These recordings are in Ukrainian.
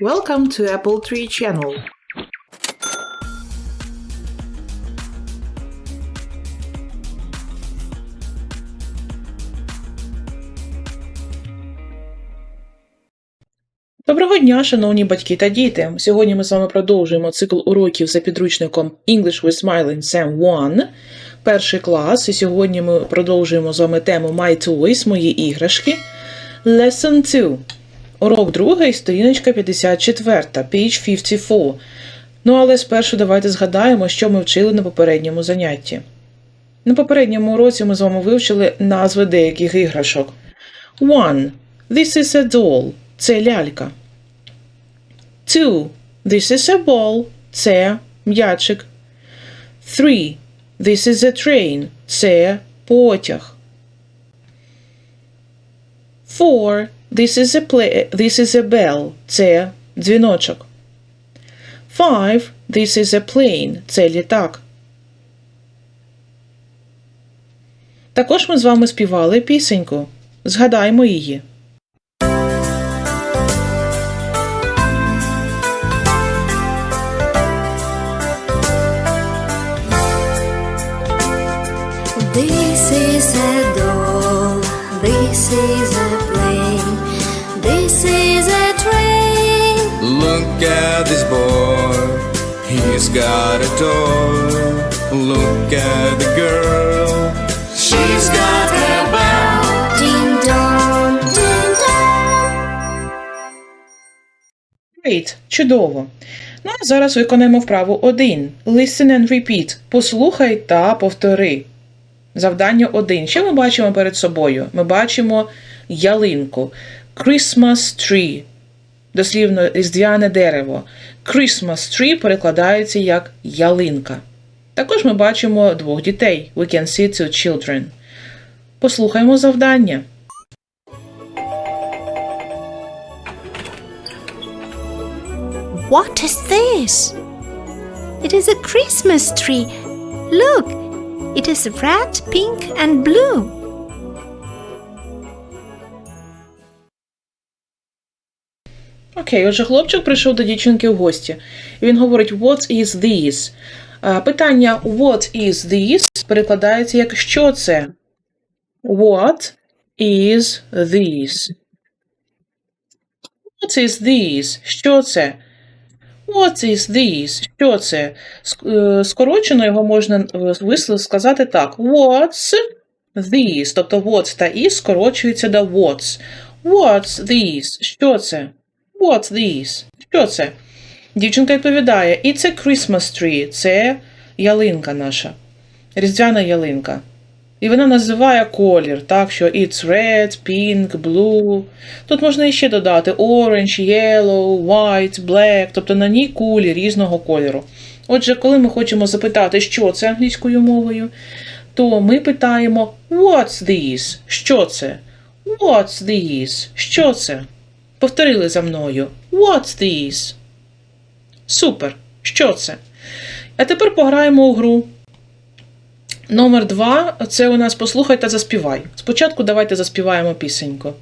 Welcome to Apple Tree Channel. Доброго дня, шановні батьки та діти! Сьогодні ми з вами продовжуємо цикл уроків за підручником English with Smiling Sam 1, перший клас. І сьогодні ми продовжуємо з вами тему My Toys, мої іграшки. Lesson 2. Урок другий, сторіночка 54, page 54. Ну, але спершу давайте згадаємо, що ми вчили на попередньому занятті. На попередньому уроці ми з вами вивчили назви деяких іграшок. One. This is a doll. Це лялька. Two. This is a ball. Це м'ячик. Three. This is a train. Це потяг. Four. This is a play. This is a bell. Це дзвіночок. Five. This is a plane. Це літак. Також ми з вами співали пісеньку. Згадаймо її. This is a he's got a toy. Look at the girl, she's got a bell. Ding dong, ding dong. Great. Чудово. Ну, а зараз виконаємо вправу 1. Listen and repeat. Послухай та повтори. Завдання 1. Що ми бачимо перед собою? Ми бачимо ялинку. Christmas tree. Дослівно різдвяне дерево. Christmas tree перекладається як ялинка. Також ми бачимо двох дітей. We can see two children. Послухаймо завдання. What is this? It is a Christmas tree. Look, it is red, pink, and blue. Окей, отже, хлопчик прийшов до дівчинки в гості. І він говорить What is this? Питання What is this перекладається як що це? What is this? What is this? Що це? What is this? Що це? Е, Скорочено його можна е, вислов сказати так. What's this? Тобто what та is скорочується до what's. What's this? Що це? What's this? Що це? Дівчинка відповідає: It's a Christmas tree. Це ялинка наша. Різдвяна ялинка. І вона називає колір, так що it's red, pink, blue. Тут можна іще додати orange, yellow, white, black, тобто на ній кулі різного кольору. Отже, коли ми хочемо запитати, що це англійською мовою, то ми питаємо What's this? Що це? What's this? Що це? Повторили за мною. What's this? Супер. Що це? А тепер пограємо у гру. Номер два це у нас послухай та заспівай. Спочатку давайте заспіваємо пісеньку.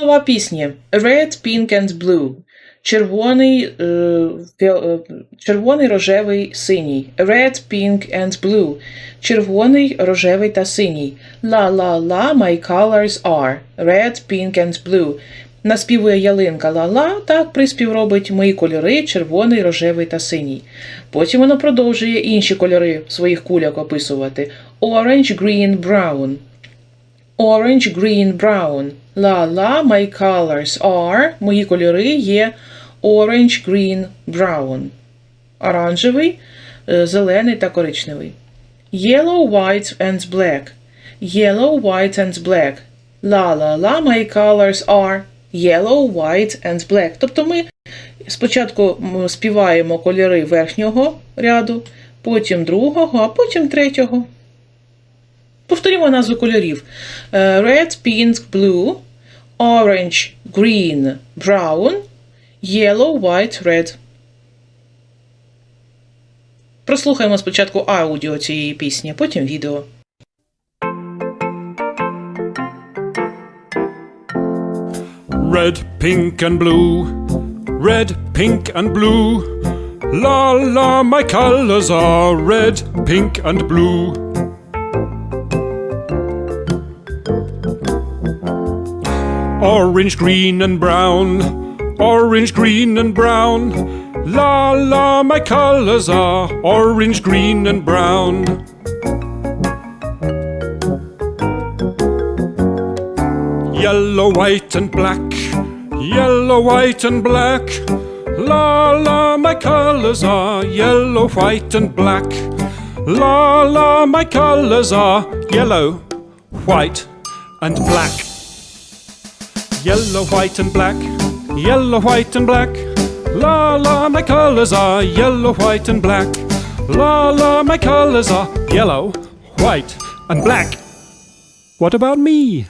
Нова пісня Red, Pink and Blue. Червоний, е, е, червоний, рожевий, синій. Red, Pink and Blue. Червоний, рожевий та синій. La la la, my colors are. Red, Pink and Blue. Наспівує ялинка ла-ла, так приспів робить мої кольори червоний, рожевий та синій. Потім воно продовжує інші кольори своїх кульок описувати. Orange, green, brown. Orange, green, brown. La, my colors are. Мої кольори є orange, green, brown. Оранжевий, е, зелений та коричневий. Yellow, white and black. Yellow, white and black. La la la, my colors are yellow, white and black. Тобто ми спочатку співаємо кольори верхнього ряду, потім другого, а потім третього. Повторімо назву кольорів: Е, Red, pink, blue, orange, green, brown, yellow, white, red. Прослухаємо спочатку аудіо цієї пісні, потім відео. Red, pink, and blue. Red, pink, and blue. La la, my colors are red, pink, and blue. Orange, green, and brown. Orange, green, and brown. La la, my colors are orange, green, and brown. Yellow, white, and black. Yellow, white, and black. La la, my colors are yellow, white, and black. La la, my colors are yellow, white, and black. Yellow, white, and black. Yellow, white, and black. La la, my colors are yellow, white, and black. La la, my colors are yellow, white, and black. What about me?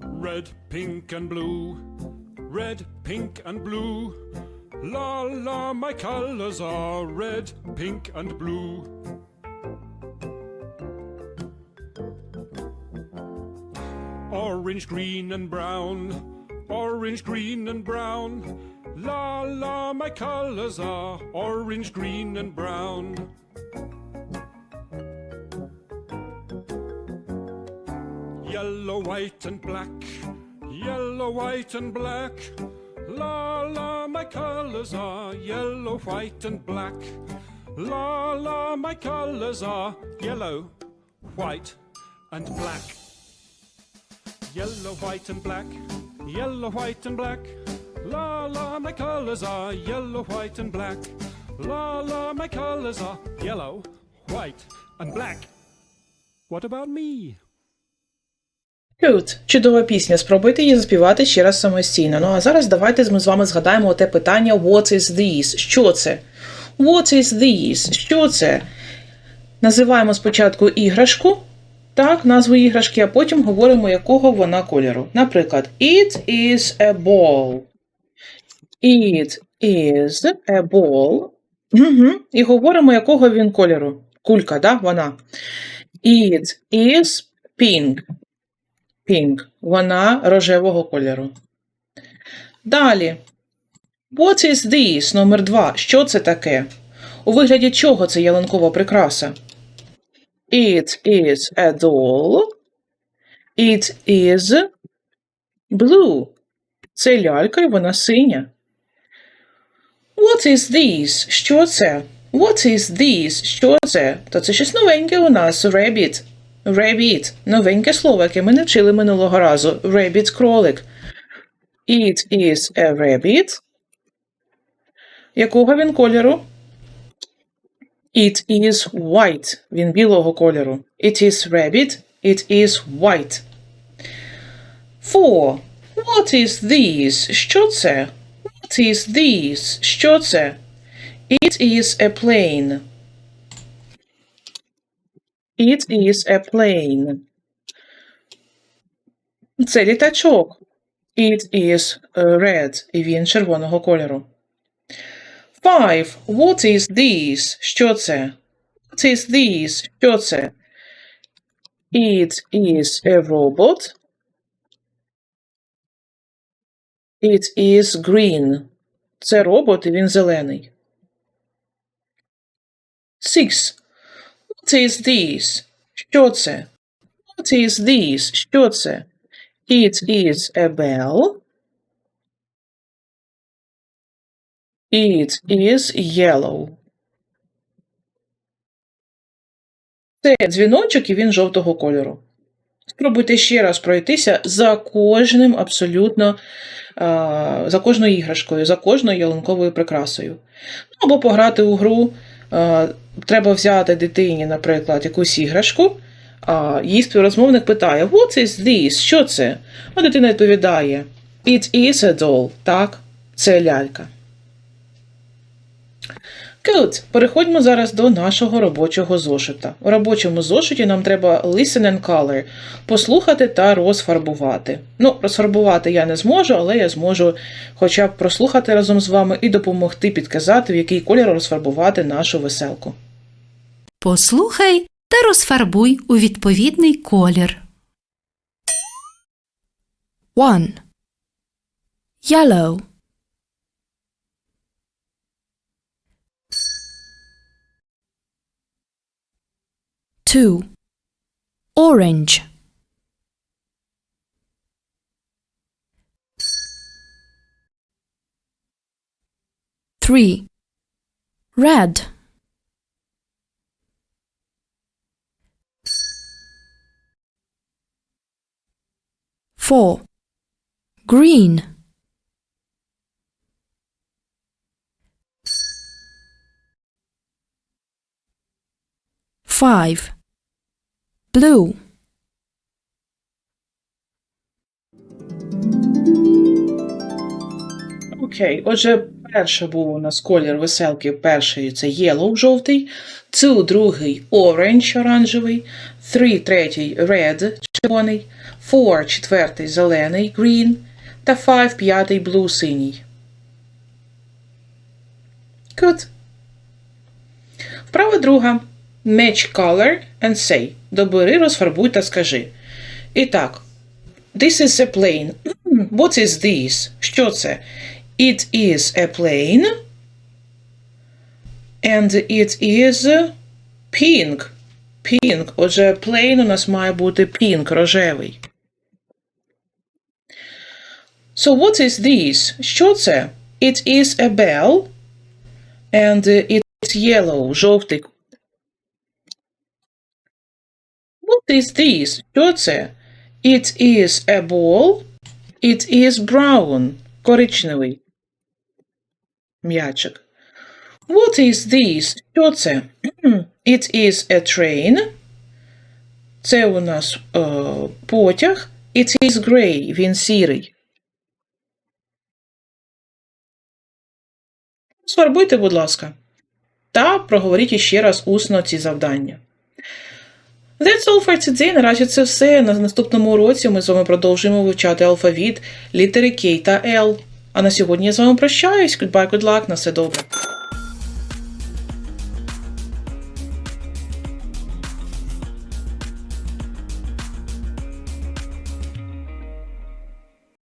Red, pink, and blue. Red, pink, and blue. La la, my colors are red, pink, and blue. Orange, green, and brown. Orange, green, and brown. La la, my colors are orange, green, and brown. Yellow, white, and black. Yellow, white, and black. La la, my colors are yellow, white, and black. La la, my colors are yellow, white, and black. Yellow, white, and black. Yellow, white, and black. La la, my colors are yellow, white, and black. La la, my colors are yellow, white, and black. What about me? Cute. Чудова пісня. Спробуйте її заспівати ще раз самостійно. Ну а зараз давайте ми з вами згадаємо те питання What is this? Що це? What is this? Що це? Називаємо спочатку іграшку, так, назву іграшки, а потім говоримо, якого вона кольору. Наприклад, It is a ball. It is a ball. Угу. І говоримо, якого він кольору. Кулька, да? Вона. It is pink. Pink. Вона рожевого кольору. Далі. What is this? Номер два. Що це таке? У вигляді чого це ялинкова прикраса? It is a doll. It is blue. Це лялька і вона синя. What is this? Що це? What is this? Що це? То це щось новеньке у нас. Rabbit. Rabbit. Новеньке слово, яке ми не вчили минулого разу. Rabbit кролик. It is a rabbit. Якого він кольору? It is white. Він білого кольору. It is rabbit. It is white. Four. What is this? Що це? What is this? Що це? It is a plane. It is a plane. Це літачок. It is uh, red. І він червоного кольору. Five. What is this? Що це? What is this? Що це? It is a robot. It is green. Це робот, і він зелений. Six. What is this? Що це? What is this? Що це? It is a bell. It is yellow. Це дзвіночок, і він жовтого кольору. Спробуйте ще раз пройтися за кожним абсолютно, за кожною іграшкою, за кожною ялинковою прикрасою. Ну, або пограти у гру. А, Треба взяти дитині, наприклад, якусь іграшку, а її співрозмовник питає: What is this? Що це? А дитина відповідає: It is a doll. Так, це лялька. Good. Переходьмо зараз до нашого робочого зошита. У робочому зошиті нам треба listen and color – послухати та розфарбувати. Ну, розфарбувати я не зможу, але я зможу хоча б прослухати разом з вами і допомогти підказати, в який колір розфарбувати нашу веселку. Послухай та розфарбуй у відповідний колір. 1. Yellow. Two. Orange. Three. Red. Four. Green. Five. Blue. Окей, отже, перший був у нас колір веселки. Перший це yellow, жовтий, two, другий orange, оранжевий, three, третій red, червоний, four, четвертий зелений, green, та five, п'ятий blue, синій. Good. Вправа друга. Match color and say. Добери, розфарбуй та скажи. І так, This is a plane. What is this? Що це? It is a plane. And it is pink. Pink. Отже, plane у нас має бути pink, рожевий. So what is this? Що це? It is a bell. And it's yellow, жовтий. is this? Що це? It is a ball. It is brown. Коричневий. М'ячик. What is this? Що це? It is a train. Це у нас е, потяг. It is grey. Він сірий. Сфарбуйте, будь ласка. Та проговоріть іще раз усно ці завдання. That's all for today. Наразі це все. На наступному уроці ми з вами продовжуємо вивчати алфавіт, літери K та L. А на сьогодні я з вами прощаюсь. Goodbye, good luck, на все добре.